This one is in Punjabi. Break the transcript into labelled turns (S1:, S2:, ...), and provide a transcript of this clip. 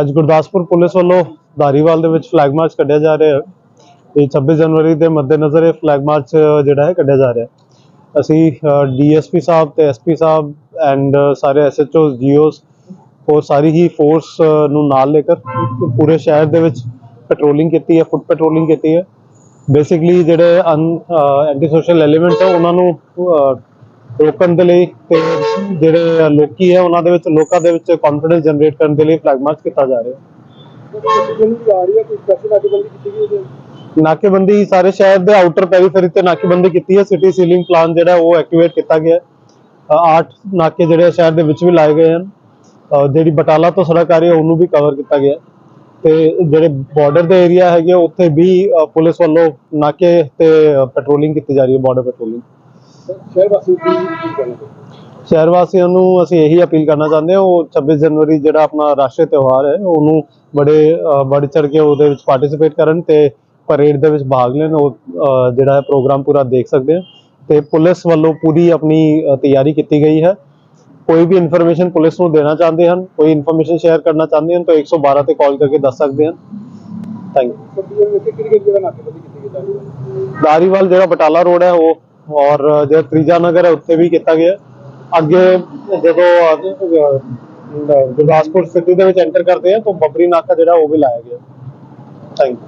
S1: ਅੱਜ ਗੁਰਦਾਸਪੁਰ ਪੁਲਿਸ ਵੱਲੋਂ ਧਾਰੀਵਾਲ ਦੇ ਵਿੱਚ ਫਲੈਗ ਮਾਰਚ ਕੱਢਿਆ ਜਾ ਰਿਹਾ ਹੈ ਇਹ 26 ਜਨਵਰੀ ਦੇ ਮੱਦੇਨਜ਼ਰ ਇਹ ਫਲੈਗ ਮਾਰਚ ਜਿਹੜਾ ਹੈ ਕੱਢਿਆ ਜਾ ਰਿਹਾ ਹੈ। ਅਸੀਂ ਡੀਐਸਪੀ ਸਾਹਿਬ ਤੇ ਐਸਪੀ ਸਾਹਿਬ ਐਂਡ ਸਾਰੇ ਐਸਐਚਓ ਜੀਓਸ ਔਰ ਸਾਰੀ ਹੀ ਫੋਰਸ ਨੂੰ ਨਾਲ ਲੈ ਕੇ ਪੂਰੇ ਸ਼ਹਿਰ ਦੇ ਵਿੱਚ ਪੈਟਰੋਲਿੰਗ ਕੀਤੀ ਹੈ ਫੁੱਟ ਪੈਟਰੋਲਿੰਗ ਕੀਤੀ ਹੈ। ਬੇਸਿਕਲੀ ਜਿਹੜੇ ਐਂਟੀ ਸੋਸ਼ਲ ਐਲੀਮੈਂਟ ਹੈ, ਉਹਨਾਂ ਨੂੰ ਰੋਕਣ ਦੇ ਲਈ ਤੇ ਜਿਹੜੇ ਲੋਕੀ ਹੈ ਉਹਨਾਂ ਦੇ ਵਿੱਚ ਲੋਕਾਂ ਦੇ ਵਿੱਚ ਕੌਨਫੀਡੈਂਸ ਜਨਰੇਟ ਕਰਨ ਦੇ ਲਈ ਫਲੈਗ ਮਾਰਚ ਕੀਤਾ ਜਾ ਰਿਹਾ।
S2: ਨਾਕੇਬੰਦੀ
S1: ਸਾਰੇ ਸ਼ਹਿਰ ਦੇ ਆਊਟਰ ਪੈਰੀਫੇਰੀ ਤੇ ਨਾਕੇਬੰਦੀ ਕੀਤੀ ਹੈ। ਸਿਟੀ ਸੀਲਿੰਗ ਪਲਾਨ ਜਿਹੜਾ ਉਹ ਐਕਟੀਵੇਟ ਕੀਤਾ ਗਿਆ ਹੈ। ਅ, ਨਾਕੇ ਜਿਹੜੇ ਸ਼ਹਿਰ ਦੇ ਵਿੱਚ ਵੀ ਲਾਏ ਗਏ ਹਨ। ਜਿਹੜੀ ਬਟਾਲਾ ਤੋਂ ਸੜਕ ਆ ਰਹੀ ਹੈ ਉਹਨੂੰ ਵੀ ਕਵਰ ਕੀਤਾ ਗਿਆ ਤੇ ਜਿਹੜੇ ਬਾਰਡਰ ਦੇ ਏਰੀਆ ਹੈਗੇ ਆ, ਉੱਥੇ ਵੀ ਪੁਲਿਸ ਵੱਲੋਂ ਨਾਕੇ ਤੇ ਪੈਟਰੋਲਿੰਗ ਕੀਤੀ ਜਾ ਰਹੀ ਹੈ ਬਾਰਡਰ ਪੈਟਰੋਲਿੰਗ
S2: ਸ਼ਹਿਰ ਕੀ
S1: ਵਾਸੀਆਂ ਨੂੰ ਅਸੀਂ ਇਹੀ ਅਪੀਲ ਕਰਨਾ ਚਾਹੁੰਦੇ ਹਾਂ ਉਹ 26 ਜਨਵਰੀ ਜਿਹੜਾ ਆਪਣਾ ਰਾਸ਼ਟਰੀ ਤਿਉਹਾਰ ਹੈ ਉਹਨੂੰ ਬੜੇ ਵੱਧ ਚੜ ਕੇ ਉਹਦੇ ਵਿੱਚ ਪਾਰਟਿਸਿਪੇਟ ਕਰਨ ਤੇ ਪਰੇਡ ਦੇ ਵਿੱਚ ਭਾਗ ਲੈਣ ਉਹ ਜਿਹੜਾ ਹੈ ਪ੍ਰੋਗਰਾਮ ਪੂਰਾ ਦੇਖ ਸਕਦੇ ਆ ਤੇ ਪੁਲਿਸ ਵੱਲੋਂ ਪੂਰੀ ਆਪਣੀ ਤਿਆਰੀ ਕੀਤੀ ਗਈ ਹੈ। ਕੋਈ ਵੀ ਇਨਫੋਰਮੇਸ਼ਨ ਪੁਲਿਸ ਨੂੰ ਦੇਣਾ ਚਾਹੁੰਦੇ ਹਨ ਕੋਈ ਇਨਫੋਰਮੇਸ਼ਨ ਸ਼ੇਅਰ ਕਰਨਾ ਚਾਹੁੰਦੇ ਹਨ ਤਾਂ 112 ਤੇ ਕਾਲ ਕਰਕੇ ਦੱਸ ਸਕਦੇ ਹਨ ਥੈਂਕ ਯੂ ਦਾਰੀਵਾਲ ਜਿਹੜਾ ਬਟਾਲਾ ਰੋਡ ਹੈ ਉਹ ਔਰ ਜਿਹੜਾ ਤ੍ਰਿਜਾ ਨਗਰ ਹੈ ਉੱਥੇ ਵੀ ਕੀਤਾ ਗਿਆ ਅੱਗੇ ਜਦੋਂ ਅ, ਅ, ਗੁਰਦਾਸਪੁਰ ਸਿਟੀ ਦੇ ਵਿੱਚ ਐਂਟਰ ਕਰਦੇ ਆ ਤਾਂ ਬੱਬਰੀ ਨਾਕਾ ਜਿਹੜਾ ਉਹ ਵੀ ਲਾਇਆ ਗਿਆ ਥੈਂਕ ਯੂ